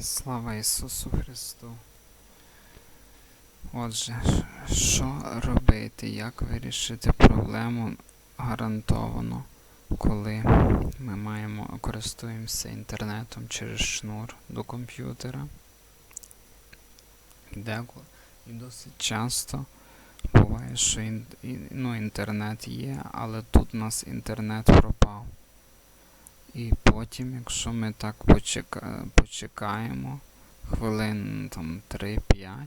Слава Ісусу Христу. Отже, що робити, як вирішити проблему гарантовано, коли ми маємо користуємося інтернетом через шнур до комп'ютера. Деколи і досить часто буває, що ін, ну, інтернет є, але тут у нас інтернет пропав. І потім, якщо ми так почека... почекаємо хвилин там 3-5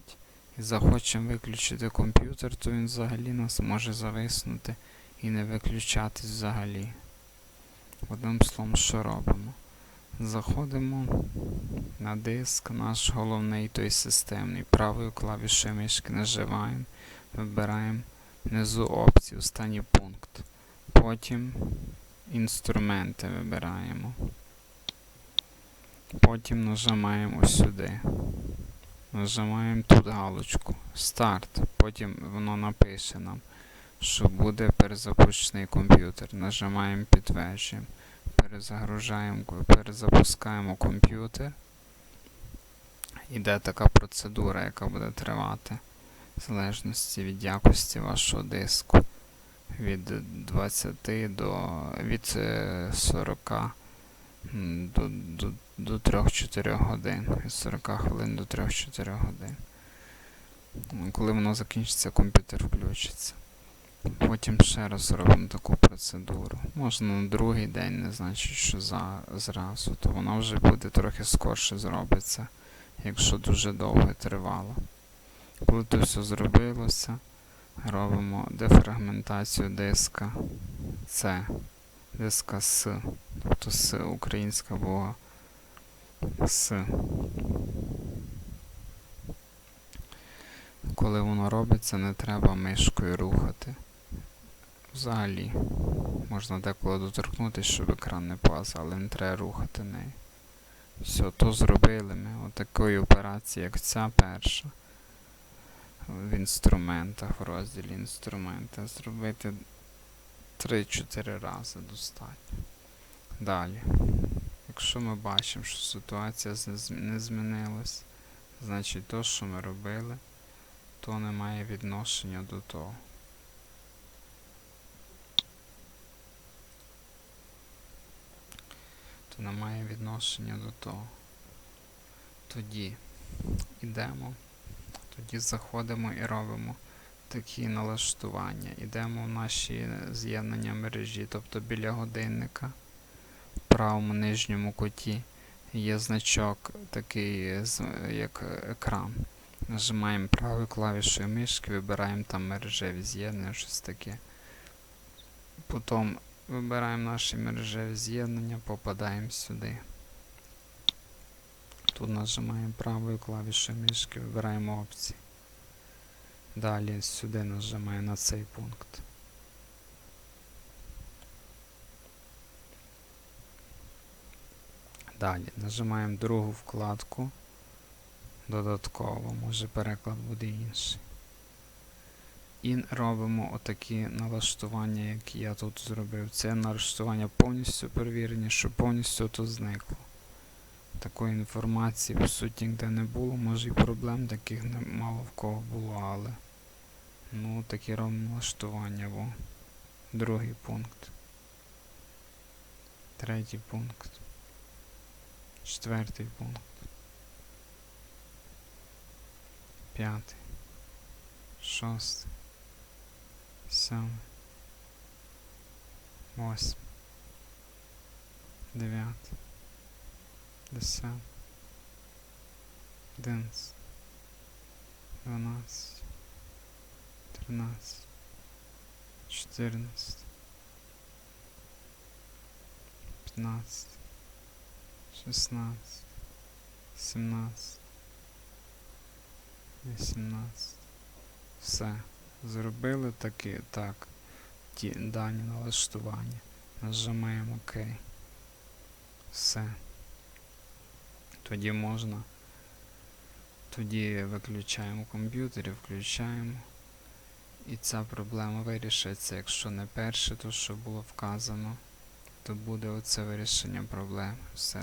і захочемо виключити комп'ютер, то він взагалі нас може зависнути і не виключатись взагалі. Одним словом, що робимо? Заходимо на диск, наш головний той системний, правою клавішою мишки нажимаємо, вибираємо внизу опцію останній пункт. Потім інструменти вибираємо. Потім нажимаємо сюди. Нажимаємо тут галочку Старт. Потім воно напише нам, що буде перезапущений комп'ютер. Нажимаємо підтверджуємо. Перезагружаємо, перезапускаємо комп'ютер. Іде така процедура, яка буде тривати в залежності від якості вашого диску від 20 до від е, 40 до, до, до 3-4 годин. Від 40 хвилин до 3-4 годин. Коли воно закінчиться, комп'ютер включиться. Потім ще раз робимо таку процедуру. Можна на другий день, не значить, що за, зразу, то воно вже буде трохи скорше зробиться, якщо дуже довго тривало. Коли то все зробилося, робимо дефрагментацію диска С, диска С, тобто С українська бога С. Коли воно робиться, не треба мишкою рухати. Взагалі, можна деколи доторкнутися, щоб екран не пас, але не треба рухати нею. Все, то зробили ми. Отакої операції, як ця перша в інструментах, в розділі інструменти. Зробити 3-4 рази достатньо. Далі. Якщо ми бачимо, що ситуація не змінилась, значить то, що ми робили, то не має відношення до того. То не має відношення до того. Тоді йдемо тоді заходимо і робимо такі налаштування. Йдемо в наші з'єднання мережі, тобто біля годинника, в правому нижньому куті є значок такий, як екран. Нажимаємо правою клавішою мишки, вибираємо там мережеві з'єднання, щось таке. Потім вибираємо наші мережеві з'єднання, попадаємо сюди. Тут нажимаємо правою клавішою мишки, вибираємо опції. Далі сюди нажимаємо на цей пункт. Далі нажимаємо другу вкладку. Додатково, може переклад буде інший. І робимо отакі налаштування, які я тут зробив. Це налаштування повністю перевірені, щоб повністю тут зникло такої інформації по суті ніде не було, може і проблем таких не мало в кого було, але ну робимо налаштування, бо другий пункт. Третій пункт. Четвертий пункт. П'ятий. Шостий. Сьомий. Восьмий. Дев'ятий. Десять. Одинадцять. Дванадцять. Тринадцять. Чотирнадцять. П'ятнадцять. Шістнадцять. Сімнадцять. Вісімнадцять. Все. Зробили таки так. Ті дані налаштування. Нажимаємо ОК. Все тоді можна. Тоді виключаємо комп'ютер і включаємо. І ця проблема вирішиться. Якщо не перше, то що було вказано, то буде оце вирішення проблеми. Все,